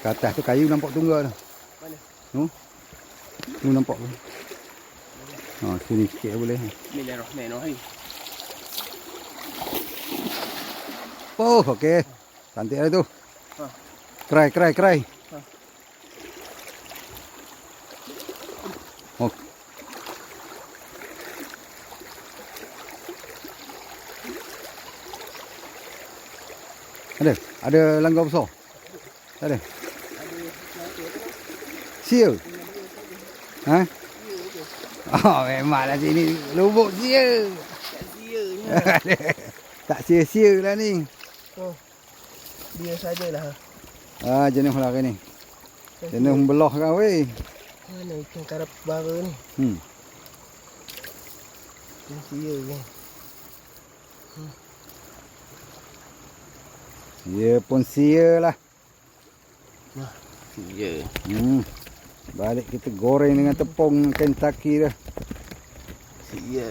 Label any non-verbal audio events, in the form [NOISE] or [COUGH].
atas tu kayu nampak tunggal tu. Mana? Tu. Tu nampak tu. Ha, sini sikit boleh. Bismillahirrahmanirrahim. Oh, okey. Cantik lah tu. Ha. Kerai, kerai, kerai. Ha. Oh. Ada? Ada langgar besar? Tak ada? Sia? Ha? Oh, memanglah sini lubuk sia. Tak [LAUGHS] sia tak sia-sia lah ni. Oh. Dia sajalah. Ah, jenis lah ni. Jenis belah kan weh. Mana ikan karap bara ni? Hmm. Tak sia kan. Dia pun sia lah. Sia. Hmm. Balik kita goreng dengan tepung Kentucky dah. Sia.